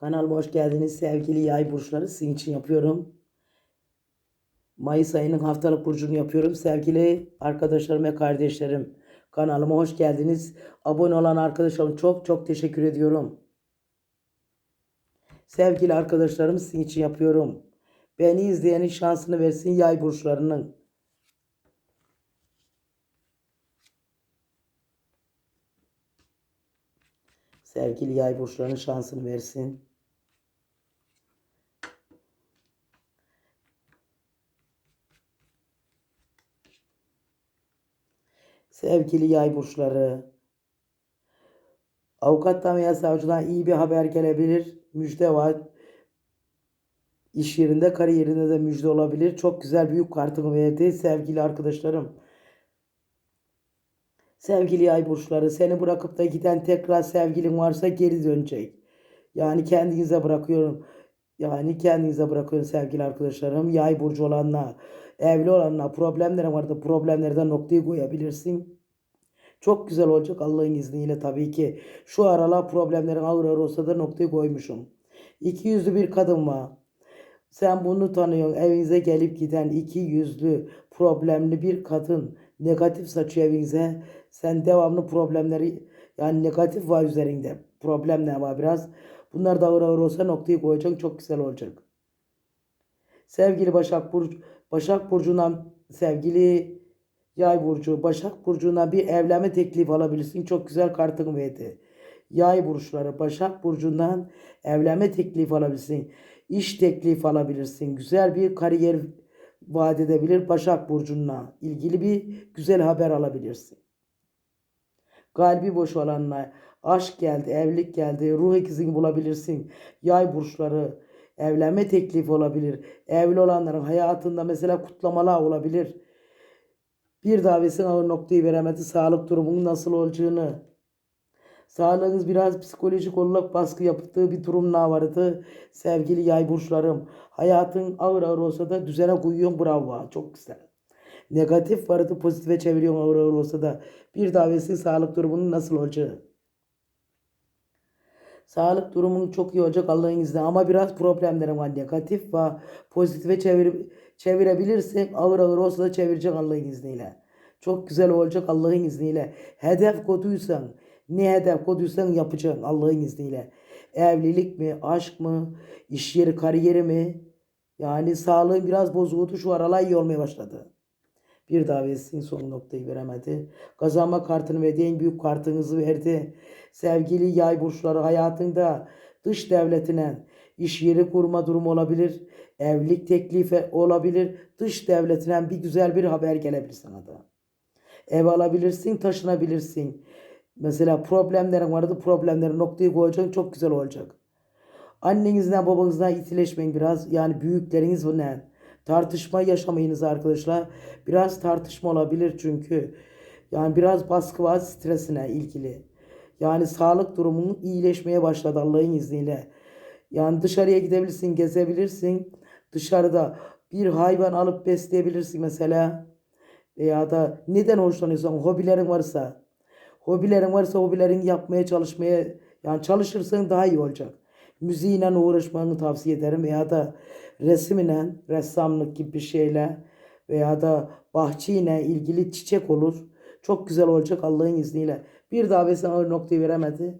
Kanalıma hoş geldiniz sevgili yay burçları. Sizin için yapıyorum. Mayıs ayının haftalık burcunu yapıyorum. Sevgili arkadaşlarım ve kardeşlerim. Kanalıma hoş geldiniz. Abone olan arkadaşlarım çok çok teşekkür ediyorum. Sevgili arkadaşlarım sizin için yapıyorum. Beni izleyenin şansını versin yay burçlarının. Sevgili yay burçlarının şansını versin. Sevgili yay burçları. Avukattan veya savcıdan iyi bir haber gelebilir. Müjde var. İş yerinde, kariyerinde de müjde olabilir. Çok güzel büyük kartımı verdi sevgili arkadaşlarım. Sevgili yay burçları seni bırakıp da giden tekrar sevgilin varsa geri dönecek. Yani kendinize bırakıyorum. Yani kendinize bırakıyorum sevgili arkadaşlarım. Yay burcu olanlar, evli olanlar problemlerin vardı. Problemlerden noktayı koyabilirsin. Çok güzel olacak Allah'ın izniyle tabii ki. Şu aralar problemlerin ağır ağır olsa da noktayı koymuşum. İki yüzlü bir kadın var. Sen bunu tanıyorsun. Evinize gelip giden iki yüzlü problemli bir kadın. Negatif saçıyor evinize. Sen devamlı problemleri yani negatif var üzerinde. Problem ne var biraz. Bunlar da ağır ağır olsa noktayı koyacaksın. Çok güzel olacak. Sevgili Başak Burcu, Başak Burcu'ndan sevgili Yay Burcu, Başak Burcu'na bir evlenme teklifi alabilirsin. Çok güzel kartını verdi. Yay burçları, Başak Burcu'ndan evlenme teklifi alabilirsin. İş teklifi alabilirsin. Güzel bir kariyer vaat edebilir Başak Burcu'na. ilgili bir güzel haber alabilirsin. Kalbi boş olanlar, aşk geldi, evlilik geldi, ruh ikizini bulabilirsin. Yay burçları, evlenme teklifi olabilir. Evli olanların hayatında mesela kutlamalar olabilir. Bir davetin ağır noktayı veremedi. Sağlık durumunun nasıl olacağını. Sağlığınız biraz psikolojik olarak baskı yaptığı bir durumla vardı. Sevgili yay burçlarım. Hayatın ağır ağır olsa da düzene koyuyorsun bravo. Çok güzel. Negatif vardı pozitife çeviriyorsun ağır ağır olsa da. Bir davetin sağlık durumunun nasıl olacağı. Sağlık durumunun çok iyi olacak Allah'ın izniyle ama biraz problemlerim var. Negatif ve pozitife çevir, çevirebilirsek ağır ağır olsa da çevirecek Allah'ın izniyle. Çok güzel olacak Allah'ın izniyle. Hedef koduysan, ne hedef koduysan yapacaksın Allah'ın izniyle. Evlilik mi, aşk mı, iş yeri, kariyeri mi? Yani sağlığın biraz bozuldu şu aralar iyi olmaya başladı. Bir davetsin son noktayı veremedi. Kazanma kartını verdi. En büyük kartınızı verdi. Sevgili yay burçları hayatında dış devletine iş yeri kurma durumu olabilir. Evlilik teklifi olabilir. Dış devletinden bir güzel bir haber gelebilir sana da. Ev alabilirsin, taşınabilirsin. Mesela problemlerin vardı. Problemlerin noktayı koyacaksın. Çok güzel olacak. Annenizden babanızdan itileşmeyin biraz. Yani büyükleriniz bu ne? Tartışma yaşamayınız arkadaşlar. Biraz tartışma olabilir çünkü. Yani biraz baskı var stresine ilgili. Yani sağlık durumunun iyileşmeye başladı Allah'ın izniyle. Yani dışarıya gidebilirsin, gezebilirsin. Dışarıda bir hayvan alıp besleyebilirsin mesela. Veya da neden hoşlanıyorsan, hobilerin varsa. Hobilerin varsa hobilerini yapmaya çalışmaya yani çalışırsan daha iyi olacak. Müziğiyle uğraşmanı tavsiye ederim veya da resimle, ressamlık gibi şeyle veya da bahçeyle ilgili çiçek olur. Çok güzel olacak Allah'ın izniyle. Bir davetine o noktayı veremedi.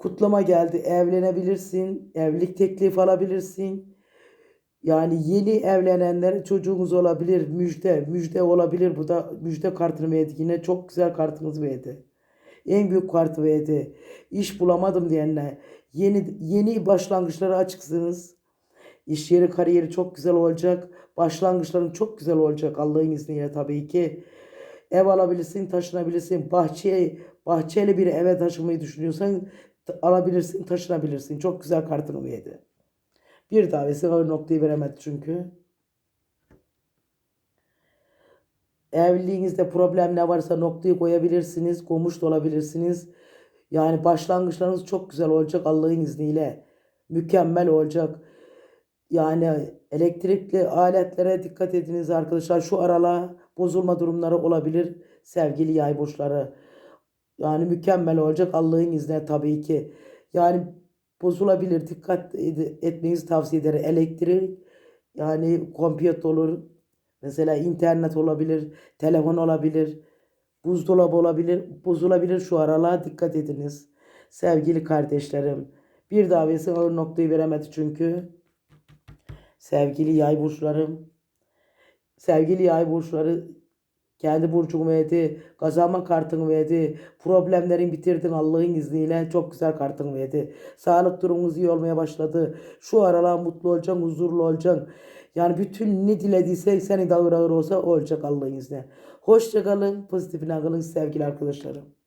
Kutlama geldi. Evlenebilirsin. Evlilik teklifi alabilirsin. Yani yeni evlenenlere çocuğunuz olabilir. Müjde. Müjde olabilir. Bu da müjde kartını verdi. Yine çok güzel kartınız verdi. En büyük kartı verdi. İş bulamadım diyenler. Yeni, yeni başlangıçlara açıksınız. İş yeri kariyeri çok güzel olacak. Başlangıçların çok güzel olacak Allah'ın izniyle tabii ki. Ev alabilirsin, taşınabilirsin. Bahçeye, bahçeli bir eve taşımayı düşünüyorsan alabilirsin, taşınabilirsin. Çok güzel kartını verdi. Bir davesi ağır noktayı veremedi çünkü. Evliliğinizde problem ne varsa noktayı koyabilirsiniz. Komuş da olabilirsiniz. Yani başlangıçlarınız çok güzel olacak Allah'ın izniyle. Mükemmel olacak. Yani elektrikli aletlere dikkat ediniz arkadaşlar. Şu arala bozulma durumları olabilir sevgili yay burçları. Yani mükemmel olacak Allah'ın izniyle tabii ki. Yani bozulabilir. Dikkat etmenizi tavsiye ederim. Elektrik yani kompiyot olur. Mesela internet olabilir, telefon olabilir, buzdolabı olabilir, bozulabilir şu aralar dikkat ediniz. Sevgili kardeşlerim. Bir davesi ağır noktayı veremedi çünkü. Sevgili yay burçlarım. Sevgili yay burçları kendi burcunu verdi. Kazanma kartını verdi. Problemlerin bitirdin Allah'ın izniyle. Çok güzel kartını verdi. Sağlık durumunuz iyi olmaya başladı. Şu aralar mutlu olacaksın, huzurlu olacaksın. Yani bütün ne dilediyse seni de ağır ağır olsa olacak Allah'ın izniyle. Hoşçakalın. Pozitifine kalın sevgili arkadaşlarım.